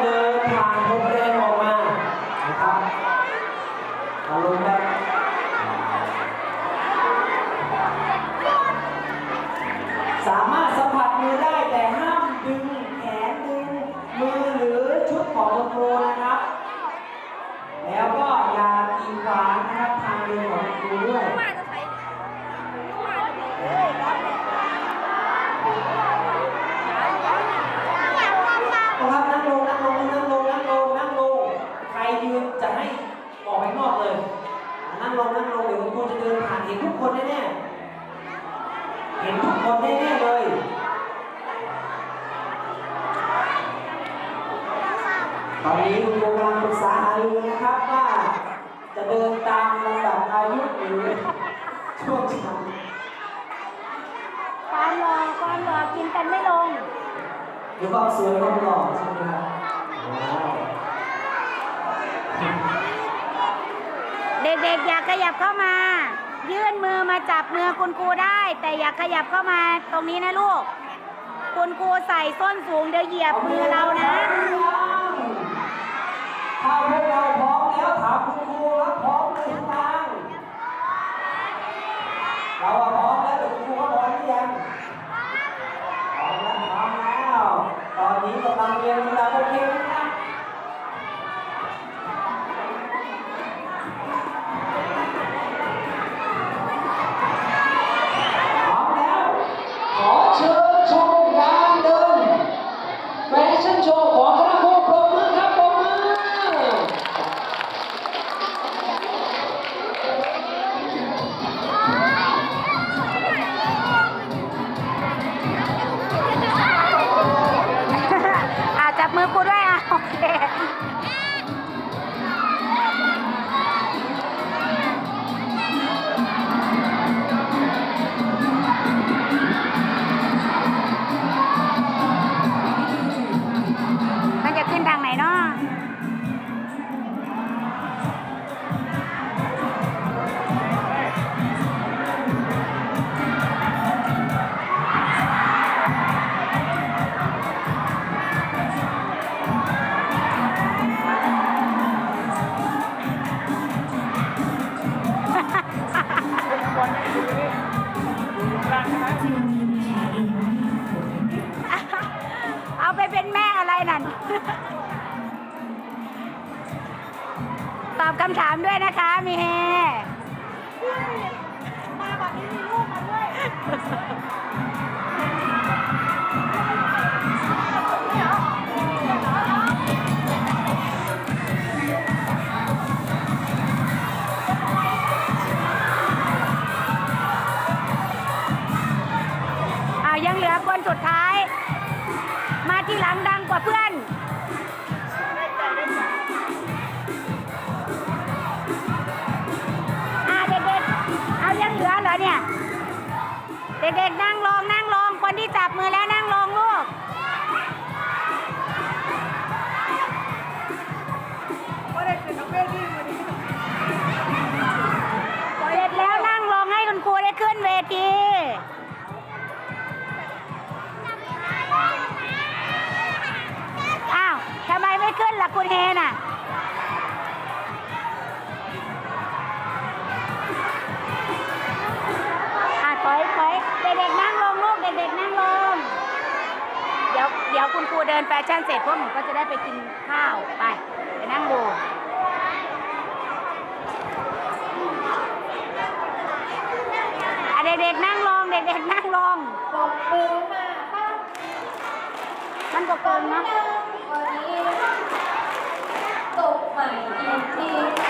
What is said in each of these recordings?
เดินผ่านพรมแดงออกมานะครับอารมณ์แบ หรือความสวยความหล่อใช่ไหมครับว้าวเด็กๆ อยากขยับเข้ามา ยื่นมือมาจับมือคุณครูได้ แต่อย่าขยับเข้ามาตรงนี้นะลูก คุณครูใส่ส้นสูงเดี๋ยวเหยียบมือเรานะ ถ้าพวกเราพร้อมแล้วถามคุณครูว่าพร้อมหรือยังเราอะพร้อม เอาไปเป็นแม่อะไรนั่น ตอบคำถามด้วยนะคะมีเฮมาแบบนี้มีลูกมาด้วยยังเหลือคนสุดท้าย กว่าเพื่อนอาเด็กๆ เอายังเหลือเหรอเนี่ย เด็กๆ นั่งลงนั่งลงคนที่จับมือแล้วนั่งลงลูก ไมไม่ขึ้นล่ะคุณเฮน่ะอะถอยถอยเด็กๆนั่งลงลูกเด็กๆนั่งลง เดี๋ยวเดี๋ยวคุณครูเดินแฟชั่นเสร็จพวกหนูก็จะได้ไปกินข้าวไปไปนั่งดูอะเด็กๆนั่งลงเด็กๆนั่งลงปรบมือมาค่ะมันก็เกินเนาะ วันนี้ ตก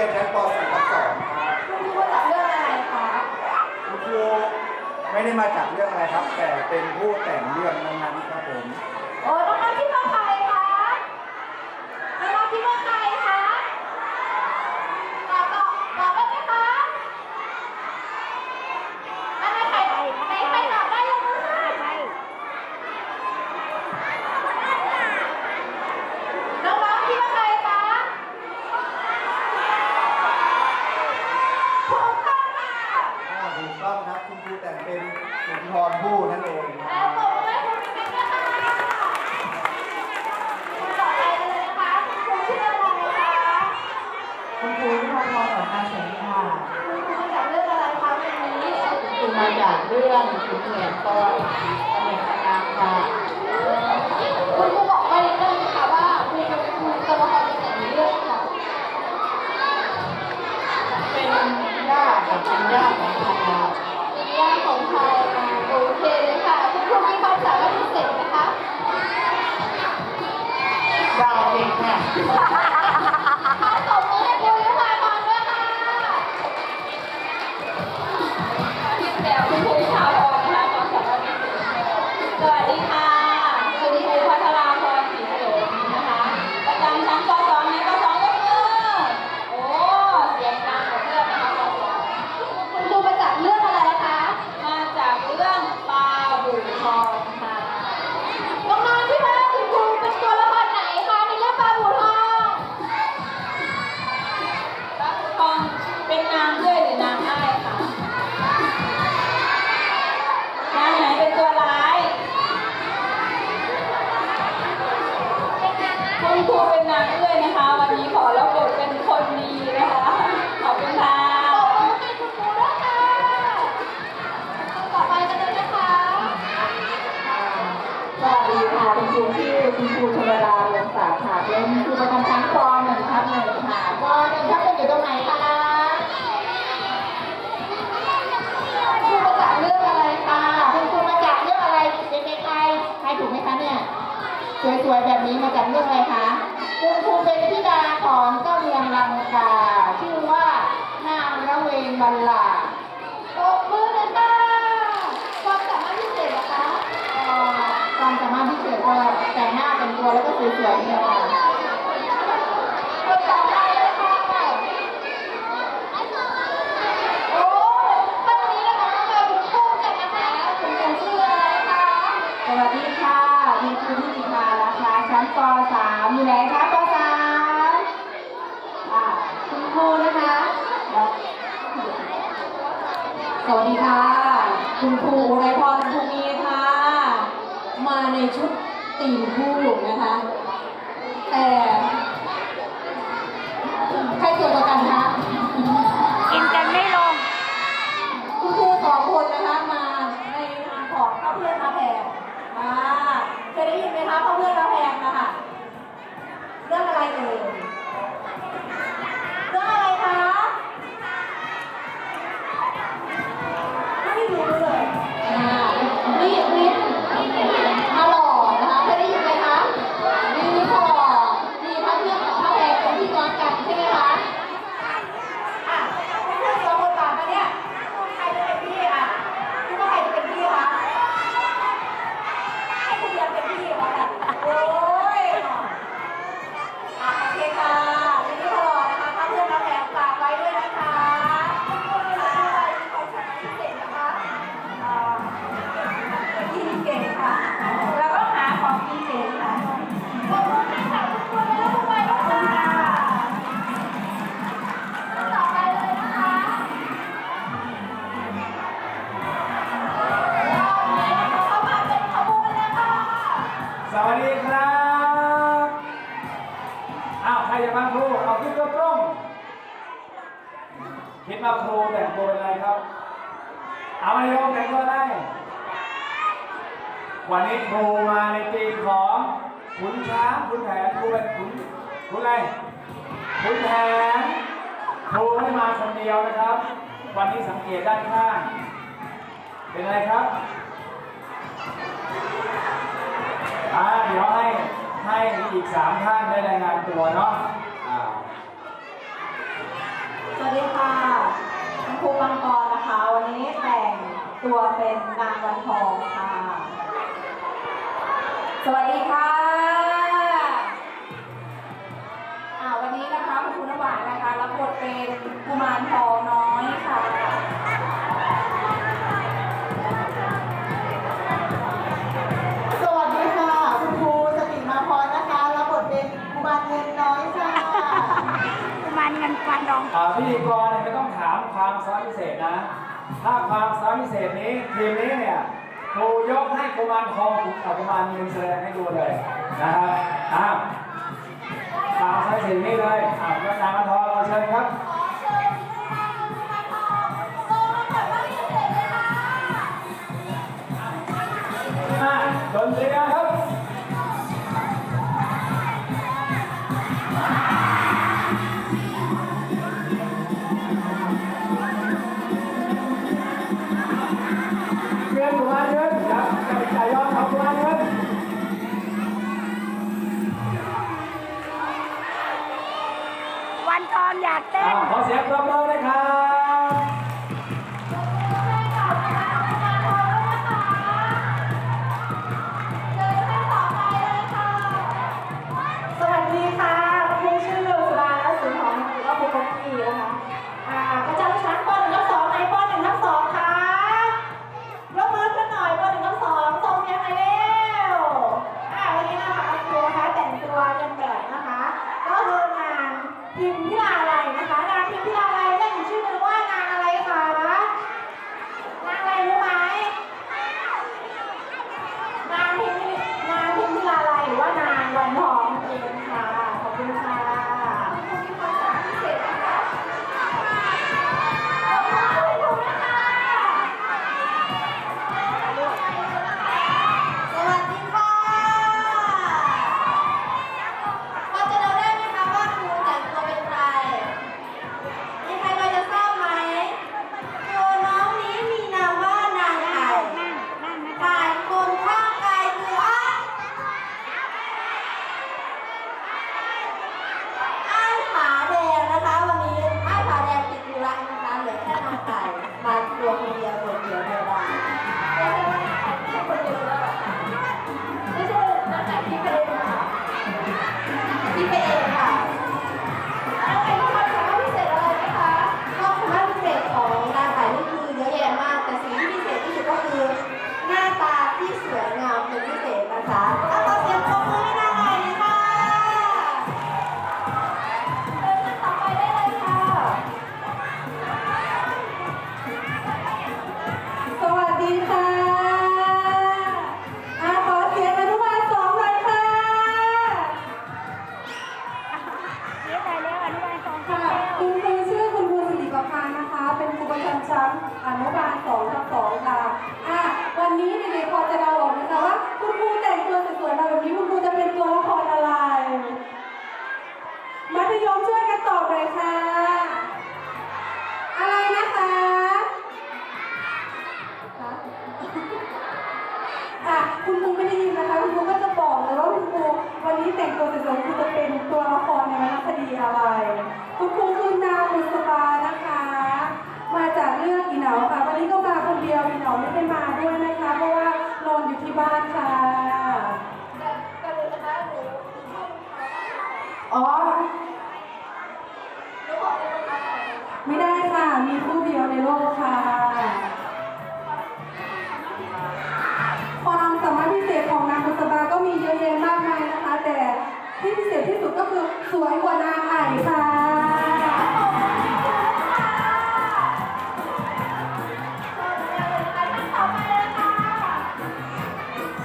รียนชั้นป .3 ทับสองครับคุณครูจากเรื่องอะไรคะคุณครูไม่ได้มาจากเรื่องอะไรครับ แต่เป็นผู้แต่งเรื่องนั้นๆครับผม โอ้ต้อง 子 คุณอะไรคุณแผนครูไม่มาคนเดียวนะครับ วันนี้สังเกตด้านข้างเป็นอะไรครับอ่าเดี๋ยวให้ให้อีกสามท่านได้รายงานตัวเนาะสวัสดีค่ะครูปังกรนะคะ วันนี้แต่งตัวเป็นนางวันทองค่ะ สวัสดีค่ะ เป็นกุมารทองน้อยค่ะสวัสดีค่ะคุณครูสติมาพรนะคะรับบทเป็นกุมารเงินน้อยค่ะกุมารเงินกวานดอง อ่าพิธีกรเนี่ต้องถามความสามารพิเศษนะ ถ้าความสามารพิเศษนี้ทีมนี้เนี่ยครูยกให้กุมารทองกับกุมารเงินแสดงให้ดูเลยนะครับอ้าว ใช้สิ่งนี้เลยอ่ารักษาทองเชิญครับ এক ขไม่ได้มาด้วยนะคะ เพราะว่านอนอยู่ที่บ้านค่ะ อ๋อ ไม่ได้ค่ะ มีคู่เดียวในโลกค่ะความสามารถพิเศษของนางบุษบาก็มีเยอะแยะมากมายนะคะ แต่ที่พิเศษที่สุดก็คือสวยกว่านางไอ่ค่ะ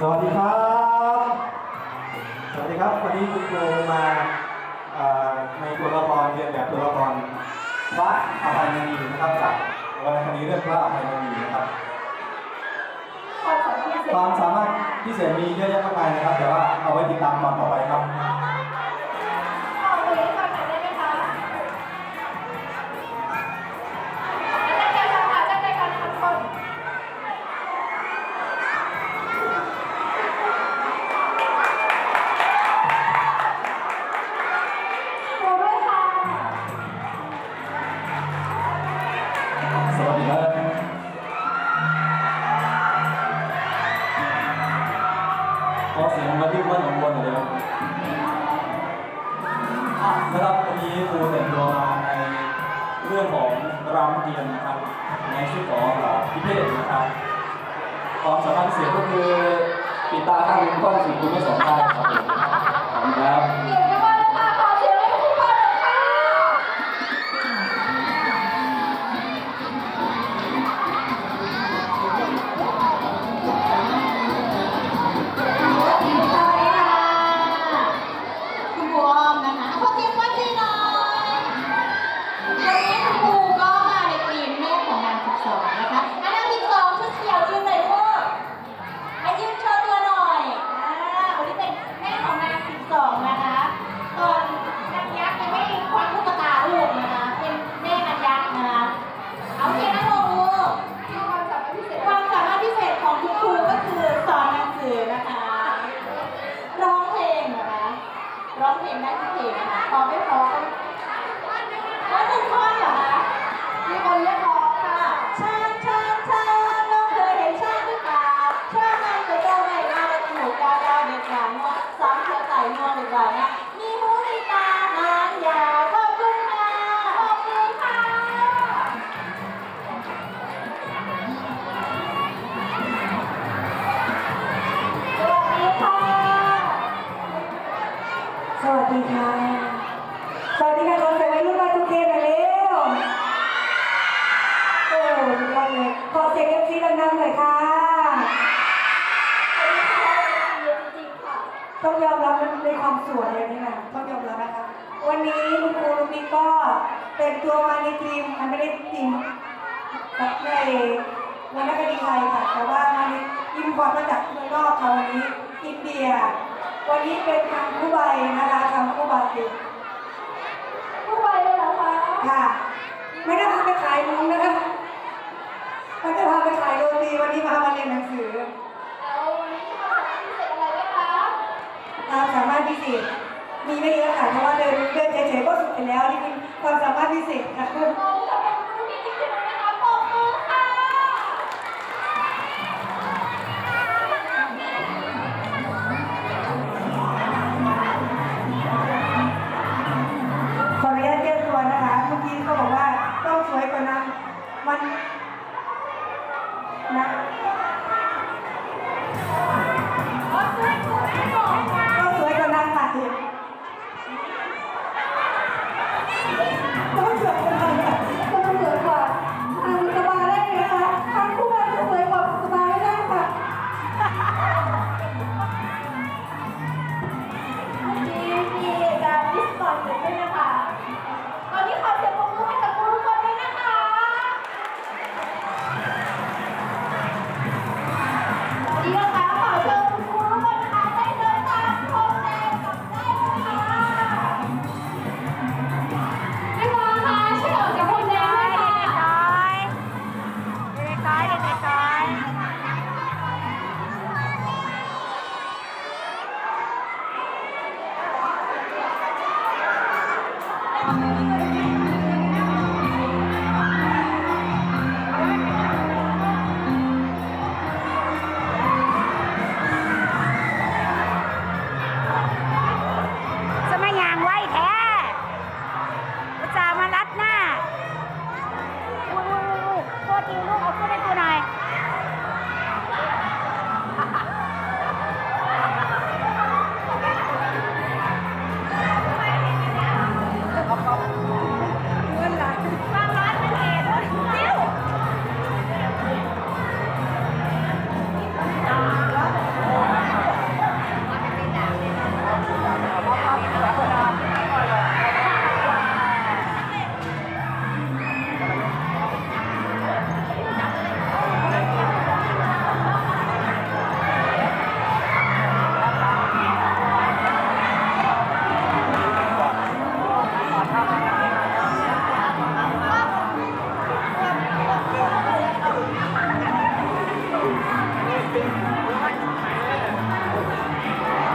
สวัสดีครับ สวัสดีครับ วันนี้คุณครูมาในตัวละครเรียนแบบตัวละครพระอภัยมณีนะครับจากวรรณคดีเรื่องพระอภัยมณีนะครับความสามารถพิเศษมีเยอะแยะมากมายนะครับ แต่ว่าเอาไว้ติดตามตอนต่อไปครับ มาที่วัดหนองบัวหน่อยเดียวนะครับวันนี้ครูแต่งตัวมาในเรื่องของรามเกียรตินะครับ ในชุดของพิเภกนะครับความสำมารถพิเศก็คือปิดตาข้างหนึ่งกล้องสูงคุณไม่สองข้างครับผมขอครับ ไปขายนมนะคะมันจะพาไปขายโรตีวันนี้มามาเรียนหนังสือเอาววันนี้จะมาทำพิเศษอะไรไหมคะความสามารถพิเศษมีไม่เยอะค่ะเพราะว่าเดินเดินเฉยๆก็สุดไปแล้วนี่เป็นความสามารถพิเศษค่ะ ซ้ายเลย